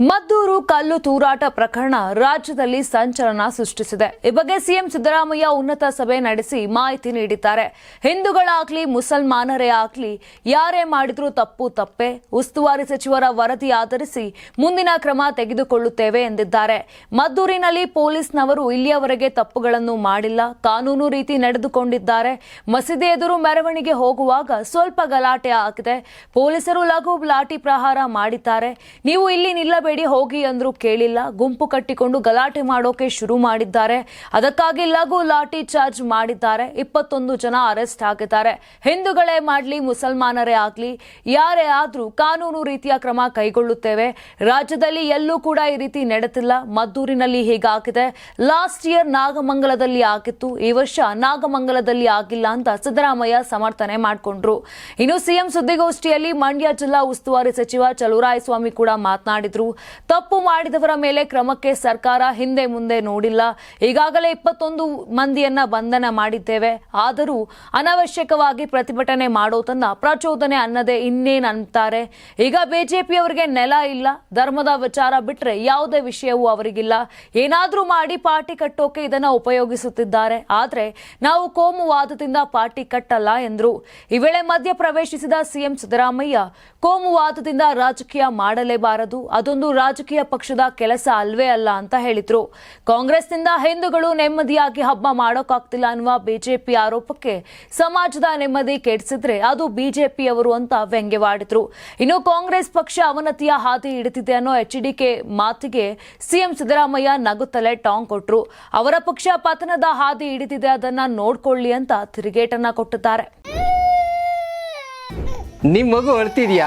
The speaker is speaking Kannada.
ಮದ್ದೂರು ಕಲ್ಲು ತೂರಾಟ ಪ್ರಕರಣ ರಾಜ್ಯದಲ್ಲಿ ಸಂಚಲನ ಸೃಷ್ಟಿಸಿದೆ. ಈ ಬಗ್ಗೆ ಸಿಎಂ ಸಿದ್ದರಾಮಯ್ಯ ಉನ್ನತ ಸಭೆ ನಡೆಸಿ ಮಾಹಿತಿ ನೀಡಿದ್ದಾರೆ. ಹಿಂದೂಗಳಾಗ್ಲಿ, ಮುಸಲ್ಮಾನರೇ ಆಗ್ಲಿ, ಯಾರೇ ಮಾಡಿದ್ರೂ ತಪ್ಪು ತಪ್ಪೆ. ಉಸ್ತುವಾರಿ ಸಚಿವರ ವರದಿ ಆಧರಿಸಿ ಮುಂದಿನ ಕ್ರಮ ತೆಗೆದುಕೊಳ್ಳುತ್ತೇವೆ ಎಂದಿದ್ದಾರೆ. ಮದ್ದೂರಿನಲ್ಲಿ ಪೊಲೀಸ್ನವರು ಇಲ್ಲಿಯವರೆಗೆ ತಪ್ಪುಗಳನ್ನು ಮಾಡಿಲ್ಲ. ಕಾನೂನು ರೀತಿ ನಡೆದುಕೊಂಡಿದ್ದಾರೆ. ಮಸೀದಿ ಎದುರು ಮೆರವಣಿಗೆ ಹೋಗುವಾಗ ಸ್ವಲ್ಪ ಗಲಾಟೆ ಆಗಿದೆ. ಪೊಲೀಸರು ಲಘು ಲಾಠಿ ಪ್ರಹಾರ ಮಾಡಿದ್ದಾರೆ. ನೀವು ಇಲ್ಲಿ ನಿಲ್ಲಬೇಡಿ ಹೋಗಿ ಅಂದ್ರು ಕೇಳಿಲ್ಲ. ಗುಂಪು ಕಟ್ಟಿಕೊಂಡು ಗಲಾಟೆ ಮಾಡೋಕೆ ಶುರು ಮಾಡಿದ್ದಾರೆ. ಅದಕ್ಕಾಗಿ ಲಘು ಲಾಠಿ ಚಾರ್ಜ್ ಮಾಡಿದ್ದಾರೆ. ಇಪ್ಪತ್ತೊಂದು ಜನ ಅರೆಸ್ಟ್ ಆಗಿದ್ದಾರೆ. ಹಿಂದೂಗಳೇ ಮಾಡ್ಲಿ, ಮುಸಲ್ಮಾನರೇ ಆಗ್ಲಿ, ಯಾರೇ ಆದ್ರೂ ಕಾನೂನು ರೀತಿಯ ಕ್ರಮ ಕೈಗೊಳ್ಳುತ್ತೇವೆ. ರಾಜ್ಯದಲ್ಲಿ ಎಲ್ಲೂ ಕೂಡ ಈ ರೀತಿ ನಡೆದಿಲ್ಲ. ಮದ್ದೂರಿನಲ್ಲಿ ಹೀಗಾಗಿದೆ. ಲಾಸ್ಟ್ ಇಯರ್ ನಾಗಮಂಗಲದಲ್ಲಿ ಆಗಿತ್ತು. ಈ ವರ್ಷ ನಾಗಮಂಗಲದಲ್ಲಿ ಆಗಿಲ್ಲ ಅಂತ ಸಿದ್ದರಾಮಯ್ಯ ಸಮರ್ಥನೆ ಮಾಡಿಕೊಂಡ್ರು. ಇನ್ನು ಸಿಎಂ ಸುದ್ದಿಗೋಷ್ಠಿಯಲ್ಲಿ ಮಂಡ್ಯ ಜಿಲ್ಲಾ ಉಸ್ತುವಾರಿ ಸಚಿವ ಚಲುರಾಯಸ್ವಾಮಿ ಕೂಡ ಮಾತನಾಡಿದ್ರು. ತಪ್ಪು ಮಾಡಿದವರ ಮೇಲೆ ಕ್ರಮಕ್ಕೆ ಸರ್ಕಾರ ಹಿಂದೆ ಮುಂದೆ ನೋಡಿಲ್ಲ. ಈಗಾಗಲೇ ಇಪ್ಪತ್ತೊಂದು ಮಂದಿಯನ್ನ ಬಂಧನ ಮಾಡಿದ್ದೇವೆ. ಆದರೂ ಅನವಶ್ಯಕವಾಗಿ ಪ್ರತಿಭಟನೆ ಮಾಡೋದನ್ನ ಪ್ರಚೋದನೆ ಅನ್ನದೇ ಇನ್ನೇನು ಅಂತಾರೆ ಈಗ ಬಿಜೆಪಿಯವರಿಗೆ ನೆಲ ಇಲ್ಲ. ಧರ್ಮದ ವಿಚಾರ ಬಿಟ್ರೆ ಯಾವುದೇ ವಿಷಯವೂ ಅವರಿಗಿಲ್ಲ. ಏನಾದ್ರೂ ಮಾಡಿ ಪಾರ್ಟಿ ಕಟ್ಟೋಕೆ ಇದನ್ನ ಉಪಯೋಗಿಸುತ್ತಿದ್ದಾರೆ. ಆದ್ರೆ ನಾವು ಕೋಮುವಾದದಿಂದ ಪಾರ್ಟಿ ಕಟ್ಟಲ್ಲ ಎಂದರು. ಈ ವೇಳೆ ಮಧ್ಯ ಪ್ರವೇಶಿಸಿದ ಸಿಎಂ ಸಿದ್ದರಾಮಯ್ಯ ಕೋಮುವಾದದಿಂದ ರಾಜಕೀಯ ಮಾಡಲೇಬಾರದು. ಅದೊಂದು ರಾಜಕೀಯ ಪಕ್ಷದ ಕೆಲಸ ಅಲ್ವೇ ಅಲ್ಲ ಅಂತ ಹೇಳಿದ್ರು. ಕಾಂಗ್ರೆಸ್ನಿಂದ ಹಿಂದೂಗಳು ನೆಮ್ಮದಿಯಾಗಿ ಹಬ್ಬ ಮಾಡೋಕ್ಕಾಗ್ತಿಲ್ಲ ಅನ್ನುವ ಬಿಜೆಪಿ ಆರೋಪಕ್ಕೆ ಸಮಾಜದ ನೆಮ್ಮದಿ ಕೆಡಿಸಿದ್ರೆ ಅದು ಬಿಜೆಪಿಯವರು ಅಂತ ವ್ಯಂಗ್ಯವಾಡಿದ್ರು. ಇನ್ನು ಕಾಂಗ್ರೆಸ್ ಪಕ್ಷ ಅವನತಿಯ ಹಾದಿ ಹಿಡಿದಿದೆ ಅನ್ನೋ ಎಚ್ಡಿಕೆ ಮಾತಿಗೆ ಸಿಎಂ ಸಿದ್ದರಾಮಯ್ಯ ನಗುತ್ತಲೇ ಟಾಂಗ್ ಕೊಟ್ರು. ಅವರ ಪಕ್ಷ ಪತನದ ಹಾದಿ ಹಿಡಿದಿದೆ, ಅದನ್ನ ನೋಡ್ಕೊಳ್ಳಿ ಅಂತ ತಿರುಗೇಟನ್ನ ಕೊಟ್ಟಿದ್ದಾರೆ. ನಿಮ್ಮ ಮಗು ಅಳ್ತಿದ್ಯಾ